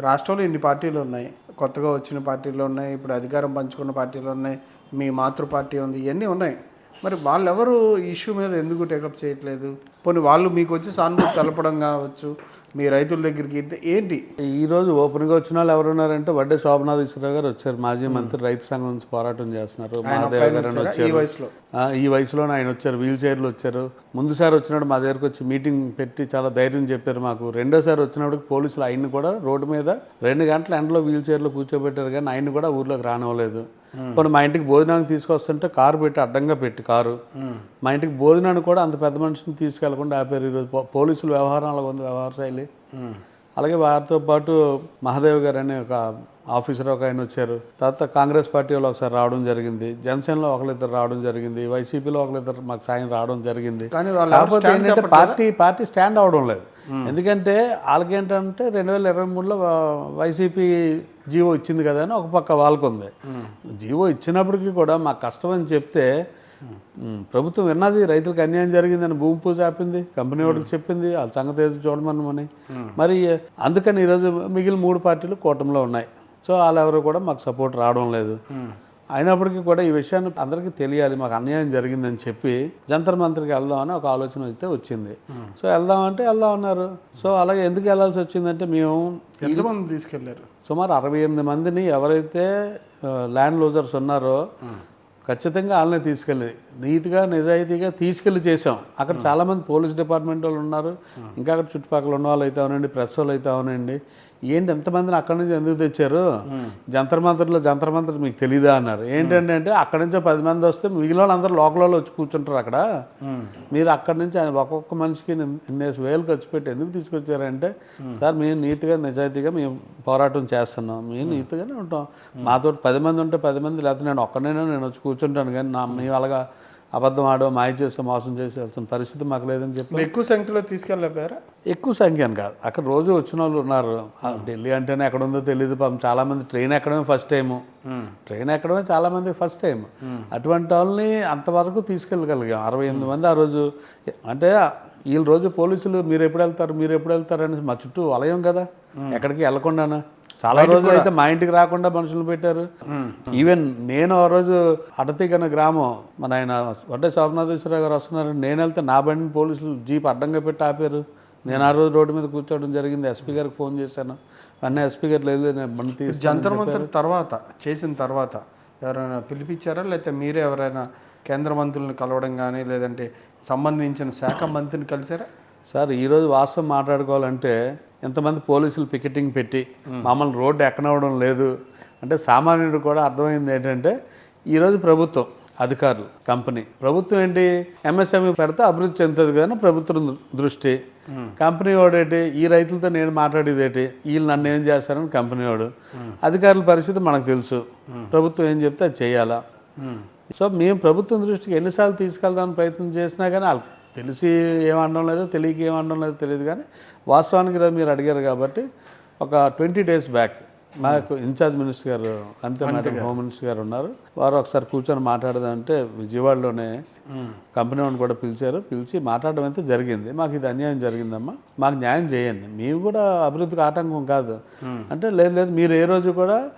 రాష్ట్రంలో ఇన్ని పార్టీలు ఉన్నాయి. కొత్తగా వచ్చిన పార్టీలు ఉన్నాయి. ఇప్పుడు అధికారం పంచుకున్న పార్టీలు ఉన్నాయి. మీ మాతృ పార్టీ ఉంది. ఇవన్నీ ఉన్నాయి. మరి వాళ్ళెవరు ఇష్యూ మీద ఎందుకు టేకప్ చేయట్లేదు? పోనీ వాళ్ళు మీకు వచ్చి సానుభూతి తెలపడం కావచ్చు మీ రైతుల దగ్గరికి ఏంటి? ఈ రోజు ఓపెన్గా వచ్చిన వాళ్ళు ఎవరున్నారంటే వడ్డే శోభనాథేశ్వరరావు గారు వచ్చారు. మాజీ మంత్రి రైతు సంఘం నుంచి పోరాటం చేస్తున్నారు. మహాదేవ్ గారు ఈ వయసులో? ఈ వయసులోనే ఆయన వచ్చారు. వీల్ చైర్లు వచ్చారు. ముందుసారి వచ్చినప్పుడు మా దగ్గరకు వచ్చి మీటింగ్ పెట్టి చాలా ధైర్యం చెప్పారు మాకు. రెండోసారి వచ్చినప్పుడు పోలీసులు ఆయన్ని కూడా రోడ్డు మీద రెండు గంటల ఎండలో వీల్ చైర్లో కూర్చోబెట్టారు కానీ ఆయన్ని కూడా ఊర్లోకి రానివ్వలేదు. ఇప్పుడు మా ఇంటికి భోజనానికి తీసుకొస్తుంటే కారు పెట్టి అడ్డంగా పెట్టి కారు. మా ఇంటికి భోజనానికి కూడా అంత పెద్ద మనిషిని తీసుకెళ్ళకుండా ఆపారు ఈరోజు. పోలీసుల వ్యవహారం అలా ఉంది వ్యవహార శైలి. అలాగే వారితో పాటు మహాదేవ్ గారు అనే ఒక ఆఫీసర్ ఒక ఆయన వచ్చారు. తర్వాత కాంగ్రెస్ పార్టీ వాళ్ళు ఒకసారి రావడం జరిగింది. జనసేనలో ఒకరిద్దరు రావడం జరిగింది. వైసీపీలో ఒకరిద్దరు మాకు సాయం రావడం జరిగింది. కానీ పార్టీ పార్టీ స్టాండ్ అవడం లేదు. ఎందుకంటే వాళ్ళకి ఏంటంటే రెండు వేల ఇరవై మూడులో వైసీపీ జీవో ఇచ్చింది కదా అని ఒక పక్క వాళ్ళకు ఉంది జీవో ఇచ్చినప్పటికీ కూడా మాకు కష్టం అని చెప్తే ఉమ్, ప్రభుత్వం విన్నది రైతులకు అన్యాయం జరిగిందని భూమి పూజ ఆపింది కంపెనీ వాడికి చెప్పింది వాళ్ళ సంగతి ఏదో చూడమని మరి అందుకని ఈరోజు మిగిలిన మూడు పార్టీలు కూటమిలో ఉన్నాయి. సో వాళ్ళెవరు కూడా మాకు సపోర్ట్ రావడం లేదు. అయినప్పటికీ కూడా ఈ విషయాన్ని అందరికీ తెలియాలి మాకు అన్యాయం జరిగిందని చెప్పి జంతర్ మంత్రికి వెళ్దామని ఒక ఆలోచన అయితే వచ్చింది. సో వెళ్దామంటే వెళ్దాం అన్నారు. సో అలాగే ఎందుకు వెళ్ళాల్సి వచ్చిందంటే మేము ఎంతమంది తీసుకెళ్ళారు? సుమారు అరవై ఎనిమిది మందిని ఎవరైతే ల్యాండ్ లూజర్స్ ఉన్నారో ఖచ్చితంగా వాళ్ళని తీసుకెళ్ళి నీతిగా నిజాయితీగా తీసుకెళ్ళి చేసాం అక్కడ చాలామంది పోలీస్ డిపార్ట్మెంట్ వాళ్ళు ఉన్నారు. ఇంకా అక్కడ చుట్టుపక్కల ఉన్న వాళ్ళు అయితే అవునండి ప్రెస్ వాళ్ళు అయితే అవునండి. ఏంటి ఎంతమందిని అక్కడి నుంచి ఎందుకు తెచ్చారు? జంతర్ మంత్రిలో జంతర్ మంత్రి మీకు తెలీదా అన్నారు. ఏంటంటే అంటే అక్కడి నుంచో పది మంది వస్తే మిగిలిన వాళ్ళు అందరూ లోకల్ వాళ్ళు వచ్చి కూర్చుంటారు అక్కడ. మీరు అక్కడి నుంచి ఆయన ఒక్కొక్క మనిషికి ఇన్నేసి వేలు ఖర్చు పెట్టి ఎందుకు తీసుకొచ్చారంటే సార్ మేము నీతిగా నిజాయితీగా మేము పోరాటం చేస్తున్నాం. మేము నీతిగానే ఉంటాం. మాతో పది మంది ఉంటే పది మంది లేకపోతే నేను ఒక్కడైనా నేను వచ్చి కూర్చుంటాను కానీ నా మేము అలాగా అబద్ధం ఆడో మాయ చేసి మోసం చేసి వెళ్తున్న పరిస్థితి మాకు లేదని చెప్పి ఎక్కువ సంఖ్యలో తీసుకెళ్ళలేకపోయారా ఎక్కువ సంఖ్య అని కాదు. అక్కడ రోజు వచ్చిన వాళ్ళు ఉన్నారు. ఆ ఢిల్లీ అంటేనే ఎక్కడ ఉందో తెలియదు పాపం. చాలా మంది ట్రైన్ ఎక్కడమే ఫస్ట్ టైము ట్రైన్ ఎక్కడమే చాలా మంది ఫస్ట్ టైం అటువంటి వాళ్ళని అంతవరకు తీసుకెళ్ళగలిగాం. అరవై ఎనిమిది మంది ఆ రోజు. అంటే వీళ్ళ రోజు పోలీసులు మీరు ఎప్పుడు వెళ్తారు? మీరు ఎప్పుడు వెళ్తారు? అని మా చుట్టూ వలయం కదా. ఎక్కడికి వెళ్ళకుండానా? చాలా రోజులు అయితే మా ఇంటికి రాకుండా మనుషులు పెట్టారు. ఈవెన్ నేను ఆ రోజు అటతిగన గ్రామం మన ఆయన వడ్డే శోభనాథేశ్వరరావు గారు వస్తున్నారు. నేను వెళ్తే నా బండిని పోలీసులు జీప్ అడ్డంగా పెట్టి ఆపారు. నేను ఆ రోజు రోడ్డు మీద కూర్చోవడం జరిగింది. ఎస్పీ గారికి ఫోన్ చేశాను. అన్న ఎస్పీ గారు లేదు నేను బండి తీసి జంతర్ మంత్రి తర్వాత చేసిన తర్వాత ఎవరైనా పిలిపించారా? లేకపోతే మీరే ఎవరైనా కేంద్ర మంత్రులను కలవడం కానీ లేదంటే సంబంధించిన శాఖ మంత్రిని కలిసారా? సార్ ఈరోజు వాస్తవం మాట్లాడుకోవాలంటే ఎంతమంది పోలీసులు పికెటింగ్ పెట్టి మమ్మల్ని రోడ్డు ఎక్కనవడం లేదు. అంటే సామాన్యుడు కూడా అర్థమైంది ఏంటంటే ఈరోజు ప్రభుత్వం అధికారులు కంపెనీ ప్రభుత్వం ఏంటి? ఎంఎస్ఎంఈ పెడితే అభివృద్ధి చెందుతుంది కానీ ప్రభుత్వం దృష్టి. కంపెనీ వాడేటి ఈ రైతులతో నేను మాట్లాడేది ఏంటి? వీళ్ళు నన్ను ఏం చేస్తారని కంపెనీ వాడు. అధికారుల పరిస్థితి మనకు తెలుసు. ప్రభుత్వం ఏం చెప్తే అది చేయాలా? సో మేము ప్రభుత్వం దృష్టికి ఎన్నిసార్లు తీసుకెళ్దామని ప్రయత్నం చేసినా కానీ తెలిసి ఏమనడం లేదో తెలియక ఏమనడం లేదో తెలియదు కానీ వాస్తవానికి ఈరోజు మీరు అడిగారు కాబట్టి ఒక ట్వంటీ డేస్ బ్యాక్ నాకు ఇన్ఛార్జ్ మినిస్టర్ గారు అంతే మేడం హోమ్ మినిస్టర్ గారు ఉన్నారు. వారు ఒకసారి కూర్చొని మాట్లాడదంటే విజయవాడలోనే కంపెనీ వాడిని కూడా పిలిచారు. పిలిచి మాట్లాడడం అయితే జరిగింది. మాకు ఇది అన్యాయం జరిగిందమ్మా. మాకు న్యాయం చేయండి. మేము కూడా అభివృద్ధికి ఆటంకం కాదు. అంటే లేదు లేదు మీరు ఏ రోజు కూడా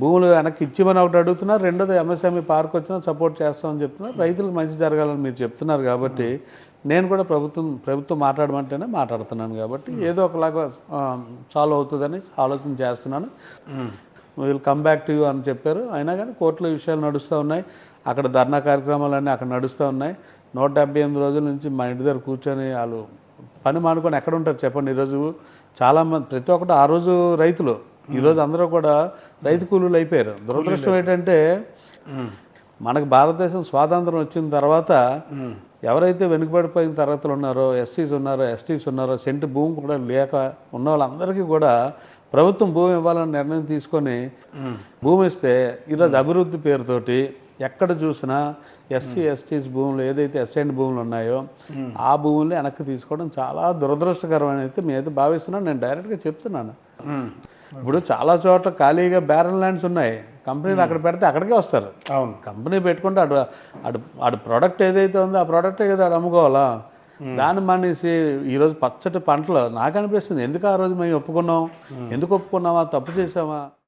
భూములు వెనక్కి ఇచ్చిమని ఒకటి అడుగుతున్నారు రెండోది ఎంఎస్ఎంఈ పార్క్ వచ్చినా సపోర్ట్ చేస్తామని చెప్తున్నారు. రైతులకు మంచి జరగాలని మీరు చెప్తున్నారు కాబట్టి నేను కూడా ప్రభుత్వం ప్రభుత్వం మాట్లాడమంటేనే మాట్లాడుతున్నాను కాబట్టి ఏదో ఒకలాగా సాల్వ్ అవుతుందని ఆలోచన చేస్తున్నాను. Will come back to you అని చెప్పారు. అయినా కానీ కోర్టులో విషయాలు నడుస్తూ ఉన్నాయి. అక్కడ ధర్నా కార్యక్రమాలన్నీ అక్కడ నడుస్తూ ఉన్నాయి. నూట డెబ్బై ఎనిమిది రోజుల నుంచి మా ఇంటి దగ్గర కూర్చొని వాళ్ళు పని మానుకొని ఎక్కడ ఉంటారు చెప్పండి. ఈరోజు చాలామంది ప్రతి ఒక్కటి ఆ రోజు రైతులు. ఈరోజు అందరూ కూడా రైతు కూలీలు అయిపోయారు. దురదృష్టం ఏంటంటే మనకు భారతదేశం స్వాతంత్రం వచ్చిన తర్వాత ఎవరైతే వెనుకబడిపోయిన తరగతులు ఉన్నారో ఎస్సీస్ ఉన్నారో ఎస్టీస్ ఉన్నారో సెంటు భూమి కూడా లేక ఉన్న వాళ్ళందరికీ కూడా ప్రభుత్వం భూమి ఇవ్వాలని నిర్ణయం తీసుకొని భూమి ఇస్తే ఈరోజు అభివృద్ధి పేరుతోటి ఎక్కడ చూసినా ఎస్సీ ఎస్టీస్ భూములు ఏదైతే ఎస్ఎండ్ భూములు ఉన్నాయో ఆ భూముల్ని వెనక్కి తీసుకోవడం చాలా దురదృష్టకరమైన అయితే నేనైతే భావిస్తున్నాను. నేను డైరెక్ట్గా చెప్తున్నాను. ఇప్పుడు చాలా చోట్ల ఖాళీగా బ్యారల్ ల్యాండ్స్ ఉన్నాయి. కంపెనీలు అక్కడ పెడితే అక్కడికే వస్తారు. అవును. కంపెనీ పెట్టుకుంటే అటు అటు అటు ప్రోడక్ట్ ఏదైతే ఉందో ఆ ప్రోడక్టే కదా అటు అమ్ముకోవాలా? దాన్ని మానేసి ఈరోజు పచ్చటి పంటలు నాకు అనిపిస్తుంది. ఎందుకు ఆ రోజు మేము ఒప్పుకున్నాం? ఎందుకు ఒప్పుకున్నామా? తప్పు చేసామా